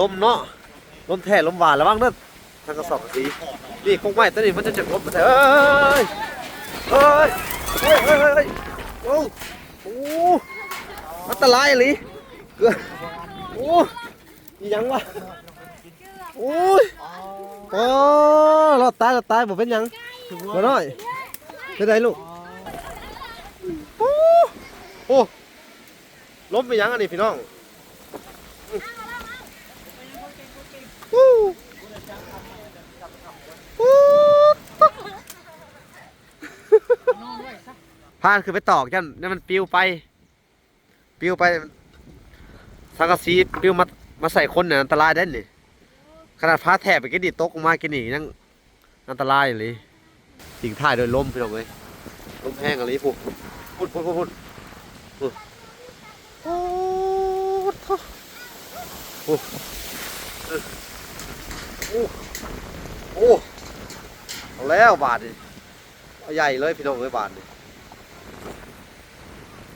ลมเนาะลมแท้ลมหวานระวังเด้อทางกระสอบสีนี่คงไม่ตัวนี้มันจะจะลมมาแต่เอ้ยเอ้ยเอ้ยเอ้ยเอ้ยโอ้โหอันตรายเลยเกือบโอ้ยยังวะโอ้ยโอ้รอดตายเรอดตายบ่เป็นยังบ่น้อยเป็นไรลูกโอ้โอ้ล้มไปยังอันนี้พี่น้อง พานคือไปตอกยันนี่มันปิวไป ปิวไปสังกะสีปิวมามาใส่คนเนี่ยอันตรายได้นี่ขนาดพาแถบไปกินดิตกลงมากินนี่ยังอันตรายเลยสิงถ่ายโดยลมพี่น้องเลยลมแห้งอะไรพูดพูดพูดพูดพูดพูดโอ้โหโอ้โอ้โอ้เอาแล้วบาทนี่เอาใหญ่เลยพี่น้องเลยบาทนี่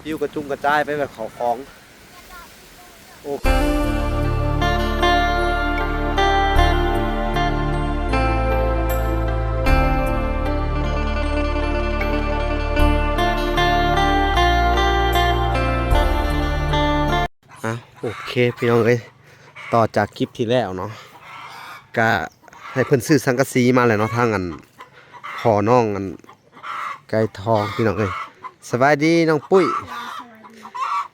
ยิวกระจุงกระจายไปแบบเขาของโอ้โอเคพี่น้องเลยต่อจากคลิปที่แล้วเนาะก็ให้เพิ่นซื้อสังกะสีมาแหล้วเนาะทางอันขอน้องอันไก่ทองพี่น้องเอ้ย สบายดีน้องปุ้ย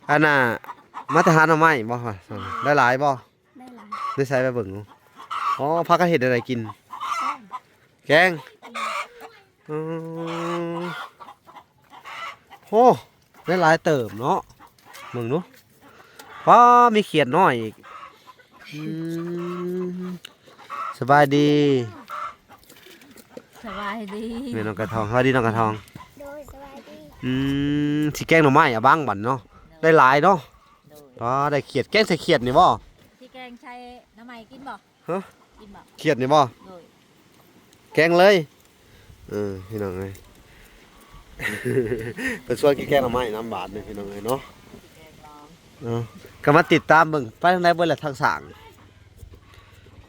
อันน่ะมาตรฐานเอาไหมบ่ค่ะได้หลายบ่ได้หลายได้ใช้ไปเบิ่งเนาะอ๋อพักก็เห็ดอะไรกิน แกงอืมโอ้ได้หลายเติมเนาะมึงเนาะป้ามีเขียดน้อยอีกอืมสบายดี สบายดีแม่น้องกระทองสวัสดีน้องกระทองโดยสบายดี อืมสิแกงหน่อไม้อะบ้างบันเนาะได้หลายเนาะป้าได้เขียดแกงใส่เขียดนี่บ่ที่แกงใช้น้ำมันกินบ่ฮะกินบ่เขียดนี่บ่โดยแกงเลยเออพี่น้องเอ้ย เป็นส่วนกินแกงหน่อไม้น้ำบาทนี่พี่น้องเอ้ยเนาะแกงลองเนาะก็มาติดตามเบิ่งไปทางใดเบิ่งแหละทางสร้าง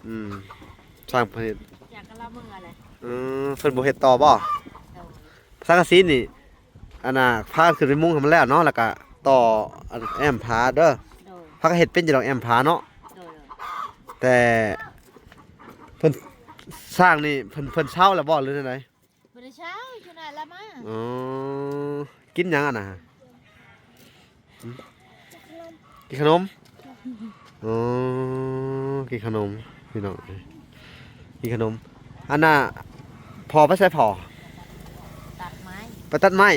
อืมสร้างเพิ่นอยากกะละมืออะไรเออเพิ่นบ่เฮ็ดต่อบ่โดยสังกะสีนี่ อันน่ะพาขึ้นไปมุงให้มันแล้วเนาะแล้วก็ต่ออันแอมพาเด้อโดยพักเฮ็ดเป็นอยู่ดอกแอมพาเนาะโดยแต่เพิ่นสร้างนี่เพิ่นเพิ่นเช่าแล้วบ่หรือจังไดบริเช้าขนาดละมาอ๋อกินหยังอะนะหืมกินขนมอ๋อกินขนมพี่น้องเอ้ยกินขนมอันน่ะพอไปใส่พอตัดไม้ไปตัดไม้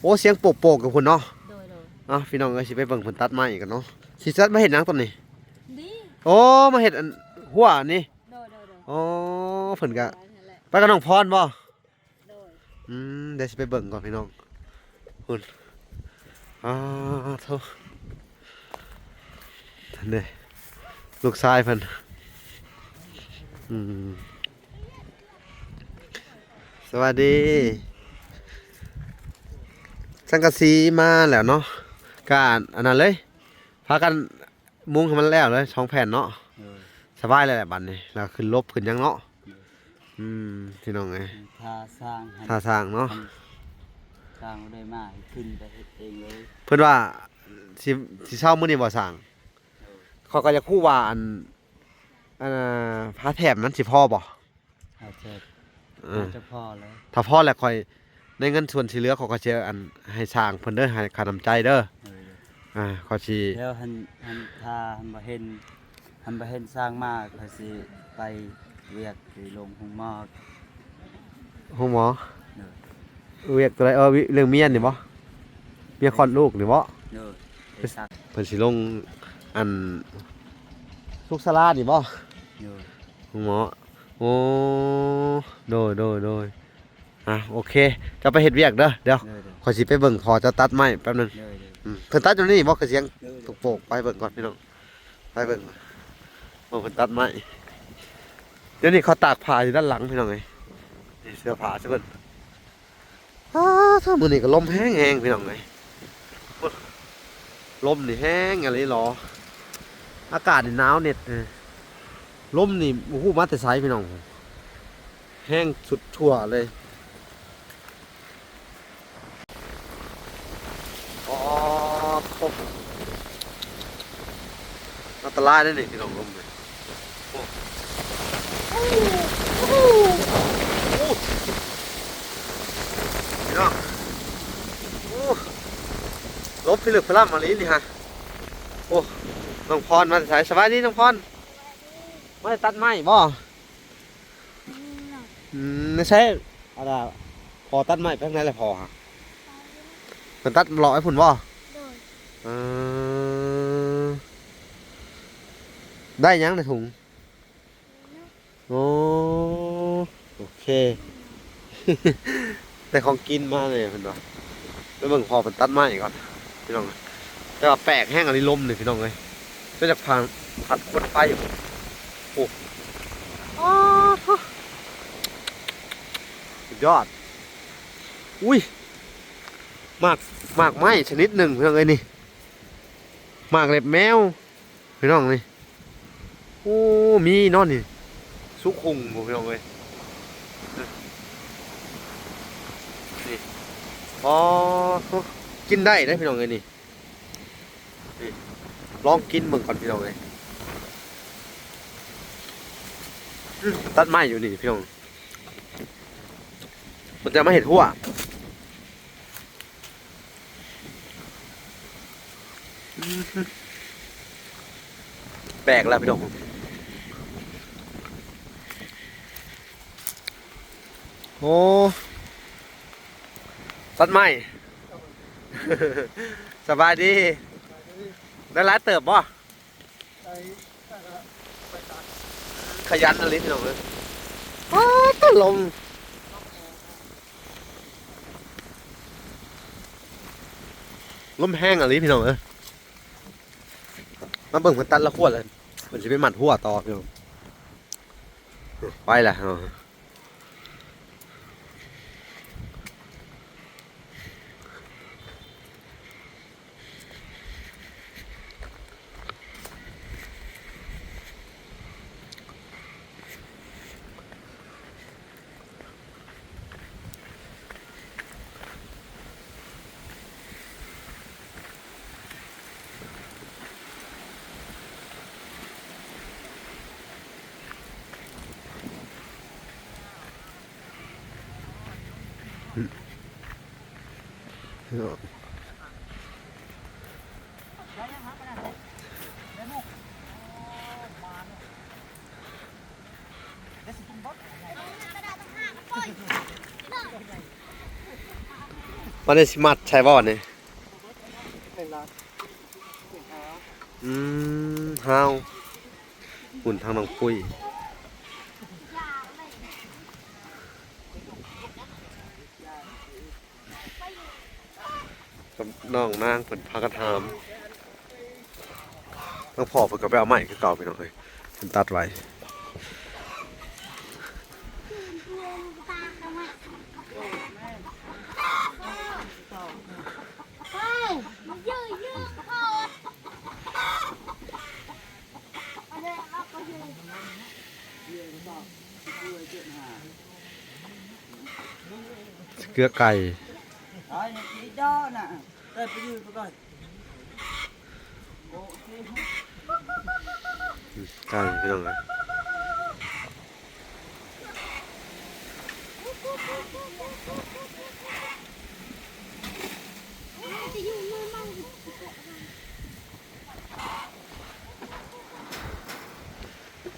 โอ้เสียงโปกๆกับพุ่นเนาะโดยโดยอะพี่น้องเอ้ยสิไปเบิ่งเพิ่นตัดไม้กันเนาะสิตัดมาเฮ็ดหยังตอนนี้ดีโอ้มาเฮ็ดอันหัวนี่โดยโดยโดยอ๋อเพิ่นก็นั่นแหละไปกับน้องพรบ่โดยอืมเดี๋ยวสิไปเบิ่งก่อนพี่น้องคุณอ่าโทษท่านเด้ลูกชายเพิ่นอืมสวัสดี สังกะสีมาแล้วเนาะกอันอันนั้นเลยพากันมุงให้มันแล้วเลยสองแผ่นเนาะสบายเลยแหละบัดนี้แล้วขึ้นลบขึ้นหยังเนาะอืมพี่น้องไงถ้าสร้างให้ท่าทางเนาะสร้างบ่ได้มากขึ้นไปเฮ็ดเองเลยเพิ่นว่าสิสิเช่ามื้อนี้บ่สั่งเขาก็จะคู่ว่าอันอันน่ะพาแถบนั้นสิพอบ่อาจจะเออจะพอแล้วถ้าพอแล้วค่อย ในเงินส่วนที่เหลือเขาก็จะอันให้สร้างเพิ่นเด้อให้ค่าน้ำใจเด้อเอออ่าเขาสิแล้วหันหันถ้าหันบ่เห็นหันบ่เห็นสร้างมากก็สิไปเวียกหรือลงห้องหมอกฮู้หมอเด้อเวียกตัวใดเออวิเรื่องเมียนี่บ่เมียคลอดลูกนี่บ่เด้อไปซักเพิ่นสิลงอันสุกสลานี่บ่เด้อฮู้หมอโอ้โดยโดยโดย อะโอเค จะไปเฮ็ดเวียกเด้อเดี๋ยวเด้อเด้อขอยสิไปเบิ่งพอจะตัดไม้แป๊บหนึงเด้อเด้ออืมเพิ่นตัดอยู่นี่บ่คือเสียงเด้อตุกโปกไปเบิ่งก่อนพี่น้องไปเบิ่งว่าเพิ่นตัดไม้เดี๋ยวนี้เขาตากผ้าอยู่ด้านหลังพี่น้องไงนี่เสื้อผ้าซะเพิ่นอ้าถ้ามื้อนี้ก็ลมแห้งๆพี่น้องไงลมนี่แห้งอะไรหรอ อากาศนี่หนาวเน็ดเออลมนี่โอ้โหมาแต่ไซพี่น้อง แห้งสุดทั่วเลย อ๋อครบอันตรายได้นี่พี่น้องลมเลยโอ้โอ้พี่น้องโอ้ลบพิลึกพล่ำมาลีนี่ฮะโอ้น้องพรมาสายสบายดีน้องพรมาได้ตัดไม้บ่อืมไม่ใช่อะไรพอตัดไม้ไปข้างในเลยพอฮะ มันตัดหล่อให้ผุนบ่โดยเออได้ยังในถุง โอ้โอเคได้ของกินมาเลยเพิ่นว่าแล้วเบิ่งพอเป็นตัดไม้ก่อนพี่น้องแต่ว่าแปลกแห้งอะไรลมนี่พี่น้องเลยก็จะพังผัดคนไฟอยู่โอ้อ้าวสุดยอด อุ้ยห มากมากไม้ชนิดหนึ่งเพี่องเอ้ยนี่มากเล็บแมวพี่น้องนี่โอ้มีนอนนี่สุคุงพี่น้องเอ้ยนี่อ๋อกินได้ได้พี่น้องเอ้ยนี่ลองกินเบิ่งก่อนพี่น้องเอ้ยตัดไม้อยู่นี่พี่น้องมันจะมาเห็นหัว แปลกแล้วพี่น้องโอ้สัตัดไม้สบายดี ได้ร้ายเติบบ่ขยันอะไรพี่น้องเลยอ้ตลมลมแห้งอะไรพี่น้องเอ้ย มาเบิ่งมันตัดละขวดเลยมันจะไปหมัดหัวต่อพี่น้องไปละเอา วันนี้สิมัดใช่บ่เนี่ยอืมฮาวหุ่นทางน้องปุ้ย น้องนางเพิ่นพากันถามต้องพอเพิ่นก็ไปเอาใหม่คือเก่าไปหน่อยเพิ่นตัดไว้เฮ้ยมันยืดยืดพอเอาไปยืดเกลือไก่ไอ้ดอน่ะ เอ้ยไปยืนไปก่อนโอเคไก่พี่น้องเลย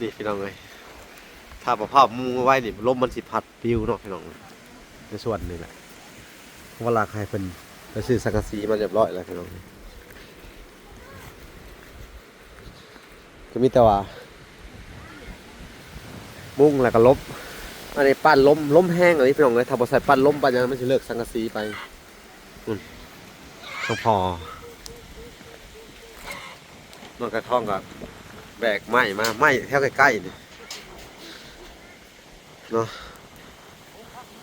นี่พี่น้องเลยถ้าประภาพมุงเอาไว้นี่ลมมันสิพัดปลิวเนาะพี่น้องในส่วนนี้แหละเว่าราคาเพิ่น ไปซื้อสังกะสีมาเรียบร้อยแล้วพี่น้องก็มีแต่ว่า มุงแล้วก็ลบอันนี้ปั้นล้มล้มแห้งอะไรพี่น้องเลยถ้าบ่ใส่ปั้นล้มปั้นหยังมันจะเลิกสังกะสีไปอืมก็พอนอนกระท่องกับแบกไม้มาไม้แถวใกล้ๆนี่เนาะ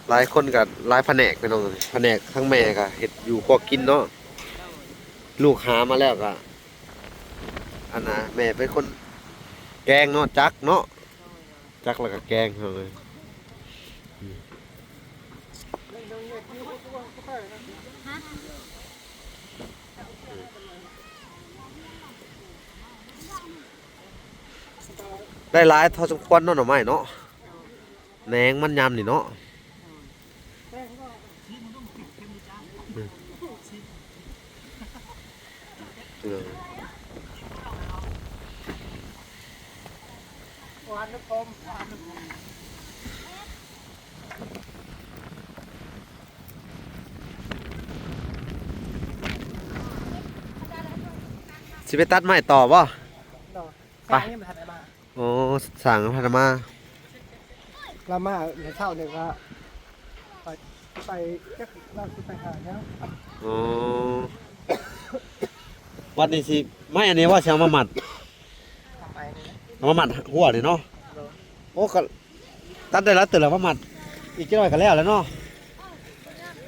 หลายคนกับหลายแผนกไปน้องแผนกทั้งแม่ก็เห็ดอยู่พอกินเนาะลูกหามาแล้วก็อันน่ะแม่เป็นคน แกงเนาะจักเนาะจักแล้วก็แกงพี่น้งเลยได้หลายเท่าสมควรเนาะหน่อไม้เนาะแหนงมันยำนี่เนาะ เออหวานนะพมหวานนะพมสิไปตัดไม้ต่อบ่ดอกไปนี่มันทันได้มาโอ้สั่งพันมาเรามาในเช้าเนี่ยก็ไปไปจักเราสิไปหาแล้วโอ้ วันนี้สิไม่อันนี้ว่าสิเอามาหมัดไปนี่นะเอามาหมัดหัวนี่เนาะโอ้ก็ตัดได้แล้วตื่นแล้วมาหมัด อีกจักหน่อยก็แล้วแล้วเนาะ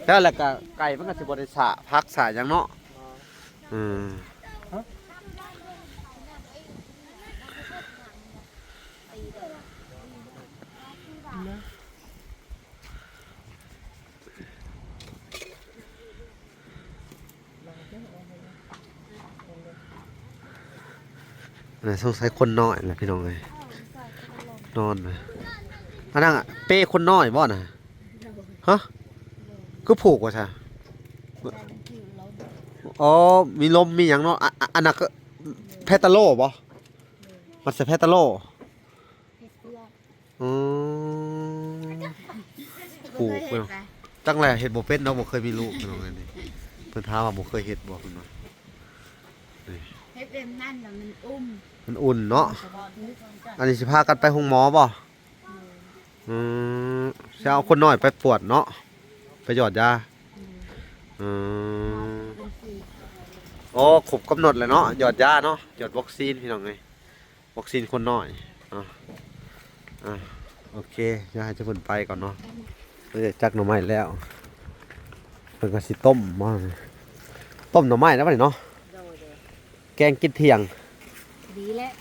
แล้วแล้วก็ไก่มันก็สิบ่ได้สะพักสะหยังเนาะอืม น่ะสงสัยคนน้อยแหละพี่น้องเอ้ยนอนนะอันนั้นอะเป้คนน้อยบ่น่ะฮะก็ผูกว่าซะอ๋อมีลมมีอย่างเนาะอะอะอันนั้นก็แพตาโลบ่มันจะแพตาโลอืมผูกเคไปยเห็นเนาะไหมตั้งแต่เห็ดบ่เป็นเนาะบ่เคยมีลูกเนาะอันนี้เพิ่นถามว่าบ่เคยเฮ็ดบ่เพิ่นว่า เฮ็ดเอ็มนั่นน่ะมันอุ้มมันอุ่นเนาะ อันนี้สิพากันไปโรงหมอบ่อืมสิเอาคนน้อยไปปวดเนาะ ไปหยอดยา อืมโอ้ครบกำหนดเลยเนาะ หยอดยาเนาะ หยอดวัคซีนพี่น้องไงวัคซีนคนน้อยอะอะโอเคเดี๋ยวให้เจะเพิ่นไปก่อนเนาะเออจักหน่อไม้แล้วเพิ่นก็สิต้มมาต้มหน่อไม้แล้วบัดนี้เนาะแกงกินเที่ยง ดีแล้ว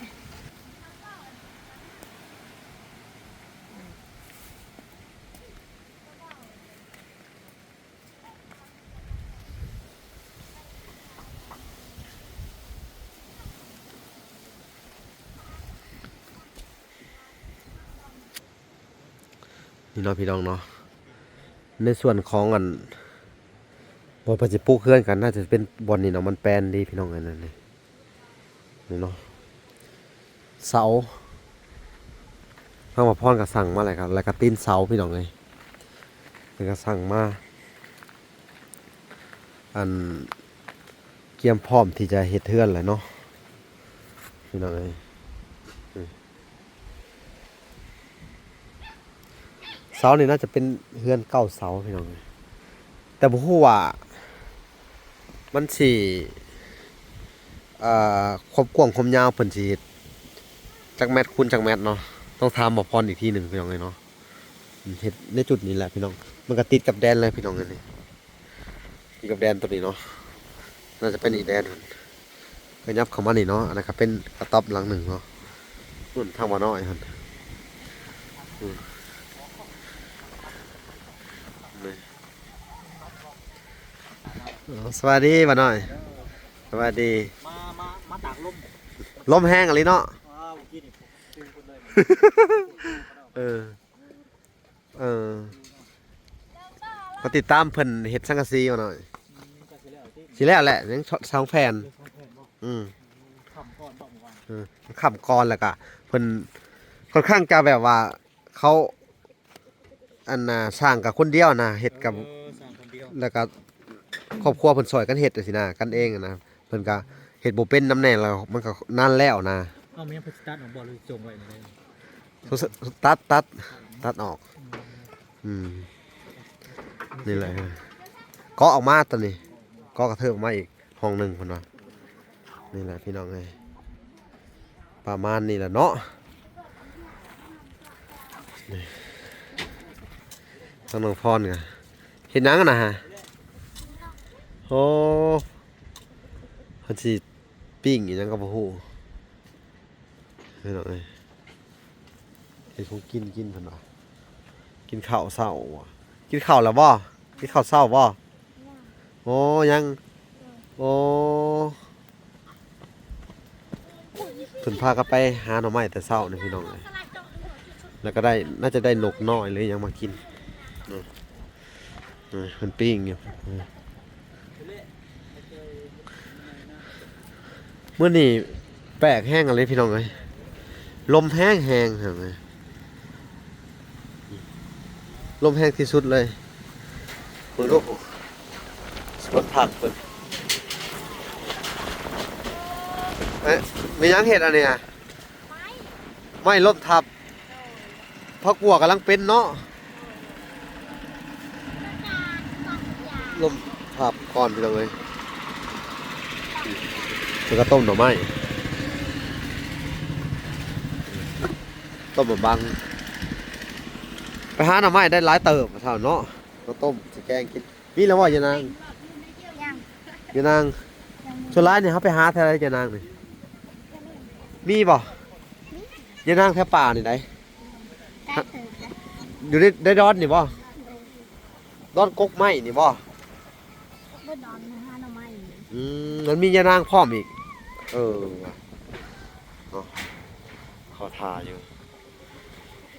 นี่เนาะพี่น้องเนาะในส่วนของอันบอลปฏิปุกเคลื่อนกันน่าจะเป็นบอลนี่เนาะมันแปลนดีพี่น้องอันนั้นนี่ นี่เนาะเสาข้างมาพ่อนก็สั่งมาอะไรครับแล้วก็ตีนเสาพี่น้องเลยแล้วก็สั่งมาอันเกียมพร้อมที่จะเฮ็ดเทือนแหละเนาะพี่น้องเลยเสานี่น่าจะเป็นเฮือนเก้าเสาพี่น้อง แต่บ่ฮู้ว่ามันสิ เอ่อความกว้างความยาวเพิ่นสิเฮ็ดจักแมตคูณจักแมตเนาะต้องถามบ่พรอีกทีหนึ่งพี่น้องเลยเนาะเฮ็ดในจุดนี้แหละพี่น้อง มันก็ติดกับแดนเลยพี่น้องอันนี้ติดกับแดนตัวนี้เนาะน่าจะเป็นอีกแดนนก็ยับเข้ามานี่เนาะอันนั้นก็เป็นกระต๊อบหลังหนึ่งเนาะนู่นทางวาน้อยหั่นอ๋อสวัสดีบ่าหน่อย สวัสดี ตากลมลมแห้งอะไรเนาะว้าวกินนี่ตึงคนเลยเออเออมาติดตามเพิ่นเฮ็ดสังกะสีบ่หน่อยก็สิแล้วที่สิแล้วแหละยังสองแผ่นเรื่องของแผ่นบ่อืมคำก่อนบอกว่าเออขับก่อนแล้วก็เพิ่นค่อนข้างจะแบบว่าเขาอันน่ะสร้างกับคนเดียวนะเฮ็ดกับเออสร้างคนเดียวแล้วก็ครอบครัวเพิ่นซอยกันเฮ็ดจังซี่นะกันเองอะนะเพิ่นก็ เฮ็ดบ่เป็นนำแน่แล้วมันก็นานแล้วนะเอามีพัสตัดของบอลเลยจงไว้ในนี้สุดตัดตัดตัดออก อืมนี่แหละก็ออกมาตอนนี้ก็กระเทิบออกมาอีกห้องหนึ่งคนว่านี่แหละพี่น้องไงประมาณนี้แหละเนาะนี่ต้องน้องพรกันเห็นหนังกันนะฮะโอ้เขาจี ปิ้งอีกยังกับผู้พี่น้องไงเห็นเป็นของกินกินเพิ่นว่ากินข้าวเช้าว่ะกินข้าวแล้วบ่กินข้าวเช้าบ่โอ้ยังโอ้เพิ่นพากันไปหาหน่อไม้แต่เช้านี่พี่น้องเอ้ยแล้วก็ได้น่าจะได้นกน้อยหรือยังมากินอืมอืมเพิ่นปิ้งอยู่ มมื้อนี้แปลกแห้งอะไรพี่น้องเอ้ยลมแห้งแห้งเห็นไหมลมแห้งที่สุดเลยเปิดลูกสวนผักเปิดเอ๊ะมีหยังเห็ดอันเนี้ยไม่ลมทับพักบัวกำลังเป็นเนาะลมทับก่อนพี่น้องเลย แล้วก็ต้มหน่อไม้ต้มบะบังไปหาหน่อไม้ได้หลายเติบเท่าเนาะก็ต้มสิแกงกินมีแล้วว่ายานางยังยานางส่วนร้ายเนี่ยเขาไปหาแถวไหนยานางนี่มีบ่ยานางแถวป่านี่ไหนแต่เถิดนะอยู่ในได้ดอนนี่บ่ดอนกกไม้นี่บ่บ่นอนนะฮะหน่อไม้อืมมันมียานางพร้อมอีก เออเนาะขอทาอยู่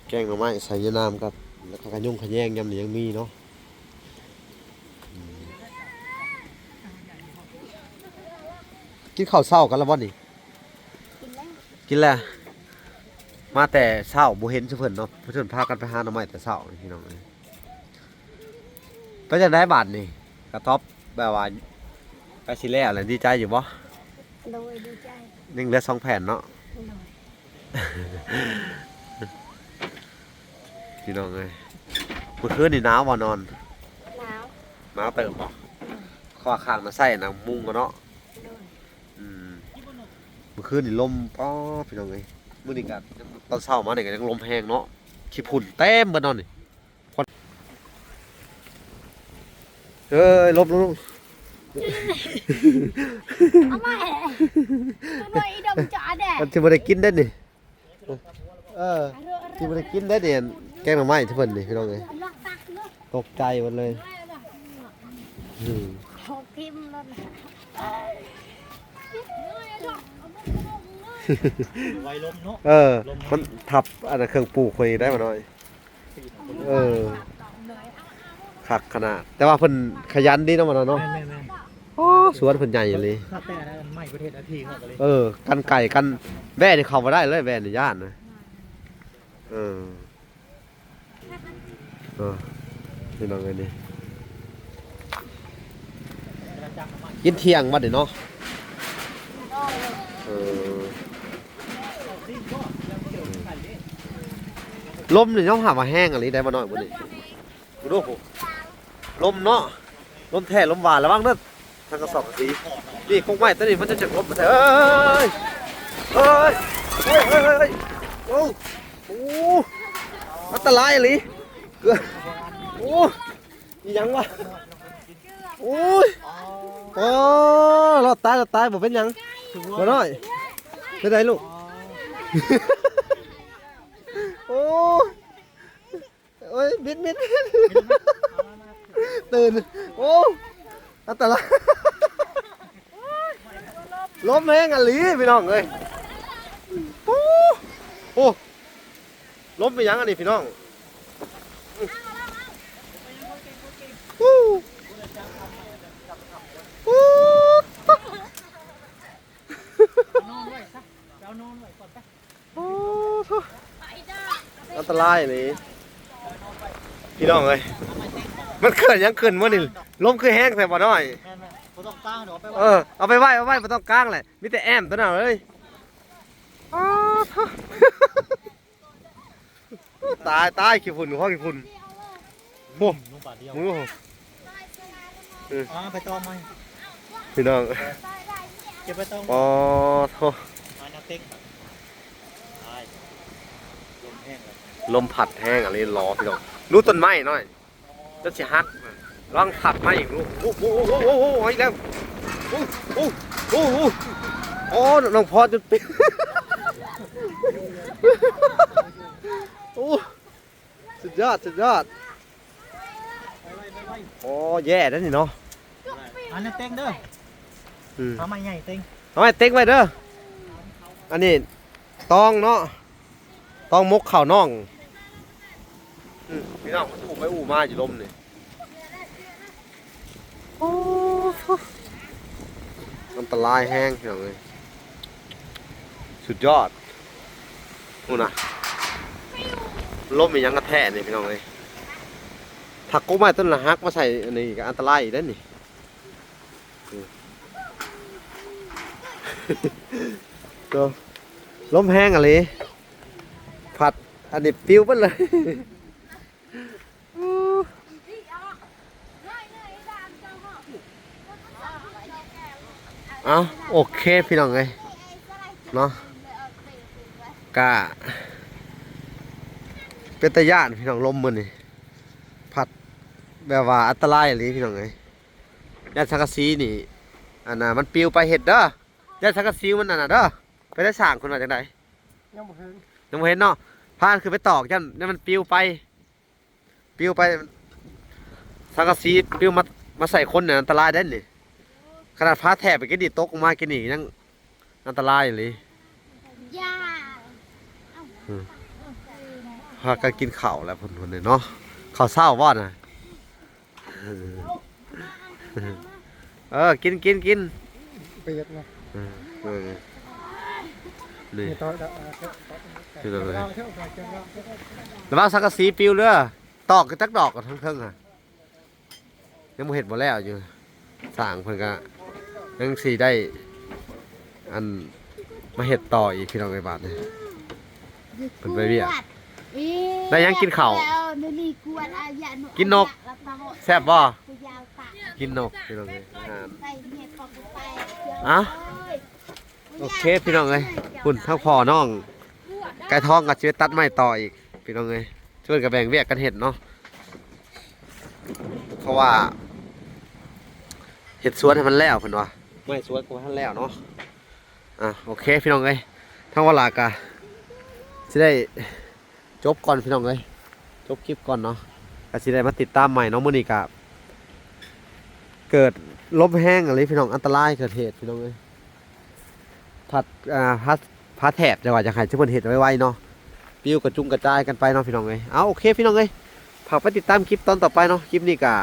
แกงหน่อไม้ใส่ยานามกับแล้วก็ขยุ่งขะแยงยำหนี่ยังมีเนาะกินข้าวเช้ากันแล้วบ่นี่กินแล้วกินแล้วมาแต่เช้าบ่เห็นซุเพิ่นเนาะเพิ่นพากันไปหาหน่อไม้แต่เช้านี่พี่น้องไปจังได๋บาดนี่กระต๊อบแบบว่าไปสิแล้วแหละดีใจอยู่บ่ โดยดีใจยังเหลือสองแผ่นเนาะโดยพี่น้องเอ้ยเมื่อคืนนี่หนาวบ่นอนหนาวหนาวเติมบ่ข้อข้างน่ะใส่น่ะมุงกันเนาะโดยอืมเมื่อคืนนี่ลมป้อพี่น้องเอ้ยมื้อนี้ก็ตอนเช้ามานี่ก็ยังลมแห้งเนาะขี้ฝุ่นเต็มเบิดเนอนนี่ควันเอ้ยลบลบลบ เอามาแหละโดยดมจอแดดมันสิบ่ได้กินได้นี่เออสิบ่ได้กินได้เนี่ยแกงหน่อไม้ที่เพิ่นนี่พี่น้องเอ้ยลอกตักเนาะตกใจหมดเลยอืมหกทิมแล้วนะไว้ลมเนาะเออ มันทับอันนั้นเครื่องปลูกคนนี้ได้มาหน่อย เออ คักขนาด แต่ว่าเพิ่นขยันดีเนาะมาเนาะแม่แม่โอ้สวนเพิ่นใหญ่เลยถ้าแต่นะไม่ประเทศอาทีเขาก็เลยเออ กันไก่กันแว่นี่เข้ามาได้เลยแว่นี่ย่านนะเออเออพี่น้องเอ้ยนี่กินเที่ยงมาเด้เนาะเออลมนี่ย่อมหาว่าแห้งอะไรได้มาหน่อยบ่นี่บ่ ดูผมลมเนาะลมแท้ลมหวานระวังเด้อทางกระสอบกระสีนี่คงไม้ตัวนี้มันจะจะลมมาเอ้ยเอ้ยเฮ้ยเฮ้ยเฮ้ยเฮ้ยโอ้โหอันตรายเลยเกือบโอ้ยยังวะโอ้ยโอ้รอดตายรอดตายบ่เป็นยังบ่น้อยเป็นไรลูกโอ้ ยโอ้ยบิดบิดตื่น โอ้อันตรายล้มแห้งอันหลีพี่น้องเอ้ยโอ้โอ้ล้มไปยังอันนี้พี่น้องโอ้โอ้นอนไว้ซะเอานอนไว้ก่อนไปโอ้อันตรายเลย พี่น้องเอ้ยมันเกิดหยังเกินวะนี่ล้มคือแห้งแต่บ่น้อยแม่แม่บ่ต้องตั้งเดี๋ยวเอาไปเอไว้อเอาไปไหว้เอาไว้ไม่ต้องกลางเลยมีแต่แอมตัวนั้นเลยอ้าวตายตายขี้ฝุ่นหัวขี้ฝุ่นโอ้นุ่งบาทเดียวมืออ๋อไปตองไหมพี่น้องเก็บไปตองปอโทมาแนวเต็งครับตายลมแห้งเลยลมผัดแห้งอะไรรอพี่น้อง รู้ต้นไม้หน่อยจะสิฮักลองผัดไม้อีกลูกโอ้โหโอ้โหโอ้โหอีกแล้วโอ้โหโอ้โหโอ้น้องพอจนปิดโอ้สุดยอดสุดยอดโอ้แย่แล้วนี่เนาะอันนี้เต็งเด้ออืมทำไมใหญ่เต็งเอาไว้เต็กไว้เด้ออันนี้ตองเนาะตองมกข่าวน่อง อืมพี่น้องอู่ไปอู่มาอยู่ลมนี่โอ้โหอันตรายแห้งพี่น้องเลยสุดยอดนู่นนะลมมีหยังกระแทกนี่พี่น้องเลยถักกุ้งไม้ต้นละฮักมาใส่อันนี้ก็อันตรายอีกแล้วนี่ก็ลมแห้งอะไรผัดอันนี้ปิ้วไปเลย เอาโอเคพี่น้องเลยเนาะกะเป็นตะย่านพี่น้องลมมือนี่ผัดแบบว่าอันตรายอะไรพี่น้องเลยยานสังกะสีนี่อันน่ะมันปิวไปเห็ดเด้อยานสังกะสีมันอันน่ะเด้อไปได้สร้างคนมาจากไหนยังบ่เห็นยังบ่เห็นเนาะพานคือไปตอกยันยันมันปิวไป ปิวไปสังกะสีปิวมามาใส่คนเนี่ยอันตรายได้นี่ ขนาดพาแถบไปกินดีตกลงมากินนี่ยังอันตรายเลยย่าพากันกินข้าวแล้วคนคนนี้เนาะข้าวเศร้าว่น่ะเออเออ กินกินกินเปียกนะเออเออนี่นี่ต่อดาวเท่าคืออะไรดาวเท่าไหร่จะดาวเท่าไหร่ระวังสังกะสีปิวเด้อตอกกันจักดอกกันทั้งเทิงอะยังบ่เห็นบ่แล้วอยู่สร้างเพิ่นก็ ยังสิได้ อันมาเฮ็ดต่ออีกพี่น้องไอ้บาทนี่เป็นไปเบี้ยได้ยังกินข้าวแล้วเดี๋ยวนี่กวนอาญาหกินนกแล้วก็หดแซ่บบ่กูยาวตากกินนกพี่น้องเอ้ยอาหารไปเห็ดของกูไปเอ้าโอเคพี่น้องเอ้ยคุณทั้งพ่อน้องไก่ทองกับชีวิตตัดไม้ต่ออีก พี่น้องเอ้ยช่วยกันแบ่งเวียกกันเห็ดเนาะเพราะว่าเห็ดสวนให้มันแล้วเพิ่นว่า ไม่สวนก็ให้มันแล้วเนาะอะโอเคพี่น้องเอ้ยทั้งเวลากะสิได้จบก่อนพี่น้องเอ้ยจบคลิปก่อนเนาะก็สิได้มาติดตามใหม่เนาะมื้อนี้กะเกิดลมแห้งอะไรพี่น้องอันตรายเกิดเหตุพี่น้องเอ้ยพัดอ่าพัดพัดแถบจังหวัดจะหายทุกคนเห็นไว้ๆเนาะปิ้วกระจุงกระจายกันไปเนาะพี่น้องเอ้ยเอาโอเคพี่น้องเอ้ยฝากไปติดตามคลิปตอนต่อไปเนาะคลิปนี้ก็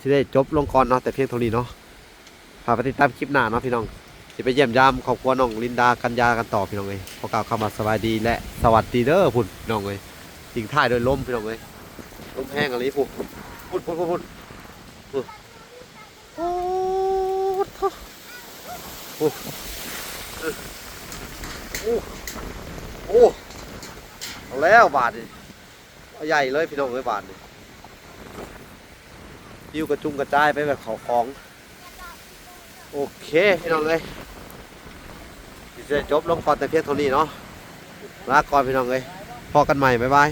จะได้จบลงก่อนเนาะแต่เพียงเท่านี้เนาะ ฝากไปติดตามคลิปหน้าเนาะพี่น้องจะไปเยี่ยมยามครอบครัวน้องลินดากัญญากันต่อพี่น้องเอ้ยขอกล่าวคำว่าสวัสดีและสวัสดีเด้อพุ่นพี่น้องเอ้ยทิ้งท้ายโดวยลมพี่น้องเอ้ยลมแห้งอะไรพุ่นพุ่นพุ่นพุ่นพุ่นโอ้โหโอ้โหโอ้เอาแล้วบาทนี่เอาใหญ่เลยพี่น้องเลยบาทนี่ยิ้วกระจุงกระจายไปแบบเขาของ โอเคพี่น้องเลยจะจบลงก่อนแต่เพียงเท่านี้เนาะลาก่อนพี่น้องเลยพอกันใหม่บ๊ายบาย